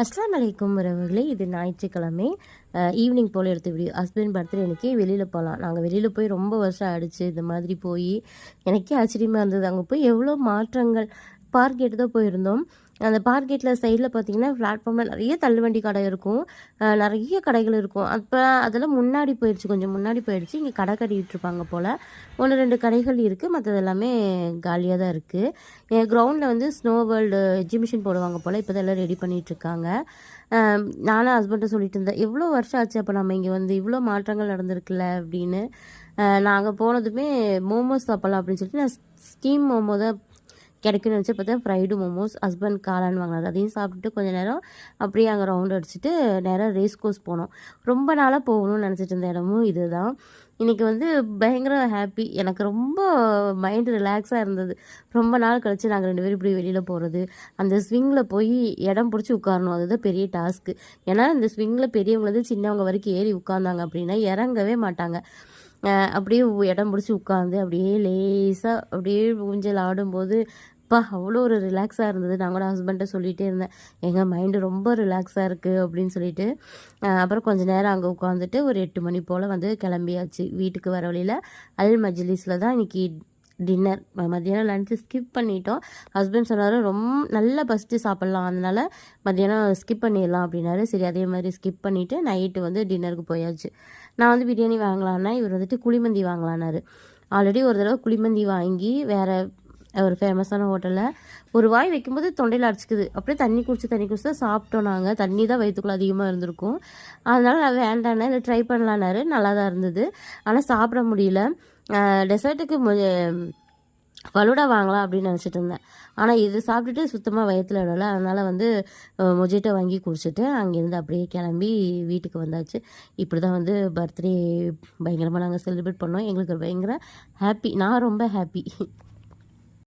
அஸ்லாம் வலைக்கும் உறவுகளே இது ஞாயிற்றுக்கிழமை. ஈவினிங் போல் எடுத்த வீடியோ ஹஸ்பண்ட் பர்த்டே எனக்கே வெளியில் போகலாம் நாங்கள் வெளியில் போய் ரொம்ப வருஷம் ஆடிச்சு இந்த மாதிரி போய் எனக்கே ஆச்சரியமாக இருந்தது. அங்கே போய் எவ்வளோ மாற்றங்கள். பார்க் கேட்டு தான் போயிருந்தோம். அந்த பார்க்கெட்டில் சைடில் பார்த்தீங்கன்னா பிளாட்ஃபார்மில் நிறைய தள்ளுவண்டி கடை இருக்கும். நிறைய கடைகள் இருக்கும். அப்போ அதெல்லாம் முன்னாடி போயிடுச்சு கொஞ்சம் முன்னாடி போயிடுச்சு இங்கே கடை கட்டிகிட்டு இருப்பாங்க போல். ஒன்று ரெண்டு கடைகள் இருக்குது மற்றது எல்லாமே காலியாக தான் இருக்குது என் கிரவுண்டில் வந்து ஸ்னோ வேர்ல்டு எக்ஸிபிஷன் போடுவாங்க போல். இப்போ எல்லாம் ரெடி பண்ணிகிட்ருக்காங்க நானும் ஹஸ்பண்ட்டை சொல்லிட்டு இருந்தேன். எவ்வளோ வருஷம் ஆச்சு அப்போ நம்ம இங்கே வந்து இவ்வளோ மாற்றங்கள் நடந்திருக்குல்ல அப்படின்னு. நாங்கள் போனதுமே மோமோஸ் சாப்பிட்லாம் அப்படின்னு சொல்லிட்டு நான் ஸ்டீம் மோமோ தான் கிடைக்கும்னு நினச்சி பார்த்தா ஃப்ரைடு மோமோஸ் ஹஸ்பண்ட் காளான் வாங்கினார். அதையும் சாப்பிட்டுட்டு கொஞ்சம் நேரம் அப்படியே அங்கே ரவுண்ட் அடிச்சுட்டு நேராக ரேஸ் கோர்ஸ் போனோம். ரொம்ப நாளாக போகணும்னு நினச்சிட்டு இருந்த இடமும் இதுதான். இன்றைக்கி வந்து பயங்கர ஹாப்பி எனக்கு ரொம்ப மைண்டு ரிலாக்ஸாக இருந்தது. ரொம்ப நாள் கழித்து நாங்கள் ரெண்டு பேரும் இப்படி வெளியில் போகிறது அந்த ஸ்விங்கில் போய் இடம் பிடிச்சி உட்காரணும். அதுதான் பெரிய டாஸ்க்கு ஏன்னா இந்த ஸ்விங்கில் பெரியவங்களது சின்னவங்க வரைக்கும் ஏறி உட்காந்தாங்க அப்படின்னா இறங்கவே மாட்டாங்க. அப்படியே இடம் பிடிச்சி உட்காந்து அப்படியே லேசாக அப்படியே ஊஞ்சல் ஆடும்போது அப்பா அவ்வளோ ஒரு ரிலாக்ஸாக இருந்தது. நான் கூட ஹஸ்பண்ட்டை சொல்லிகிட்டே இருந்தேன். எங்கள் மைண்டு ரொம்ப ரிலாக்ஸாக இருக்குது அப்படின்னு சொல்லிட்டு அப்புறம் கொஞ்ச நேரம் அங்கே உட்காந்துட்டு ஒரு எட்டு மணி போல் வந்து கிளம்பியாச்சு. வீட்டுக்கு வர வழியில் அல் மஜ்லிஸில் தான் இன்றைக்கி டின்னர் மத்தியானம் லஞ்சு ஸ்கிப் பண்ணிட்டோம். ஹஸ்பண்ட் சொன்னார் ரொம்ப நல்லா ஃபஸ்ட்டு சாப்பிட்லாம். அதனால் மத்தியானம் ஸ்கிப் பண்ணிடலாம் அப்படின்னாரு. சரி அதே மாதிரி ஸ்கிப் பண்ணிவிட்டு நைட்டு வந்து டின்னருக்கு போயாச்சு. நான் வந்து பிரியாணி வாங்கலான்னா இவர் வந்துட்டு குழிமந்தி வாங்கலான்னாரு. ஆல்ரெடி ஒரு தடவை குழிமந்தி வாங்கி வேறு ஒரு ஃபேமஸான ஹோட்டலில் ஒரு வாய் வைக்கும்போது தொண்டையில் அடிச்சுக்குது. அப்படியே தண்ணி குடிச்சு தண்ணி குடிச்சு தான் சாப்பிட்டோம் நாங்கள் தண்ணி தான் வயிற்றுக்குள்ள அதிகமாக இருந்திருக்கும். அதனால் நான் வேண்டானே இல்லை ட்ரை பண்ணலான்னாரு. நல்லா தான் இருந்தது. ஆனால் சாப்பிட முடியல. டெசர்ட்டுக்கு ஃபலூடா வாங்கலாம் அப்படின்னு நினச்சிட்டு இருந்தேன். ஆனால் இது சாப்பிட்டுட்டு சுத்தமாக வயிற்றுல விடல அதனால் வந்து மொஜிட்டோ வாங்கி குடிச்சிட்டு அங்கேருந்து அப்படியே கிளம்பி வீட்டுக்கு வந்தாச்சு. இப்படி தான் வந்து பர்த்டே பயங்கரமாக நாங்கள் செலிப்ரேட் பண்ணோம். எங்களுக்கு பயங்கர ஹாப்பி நான் ரொம்ப ஹாப்பி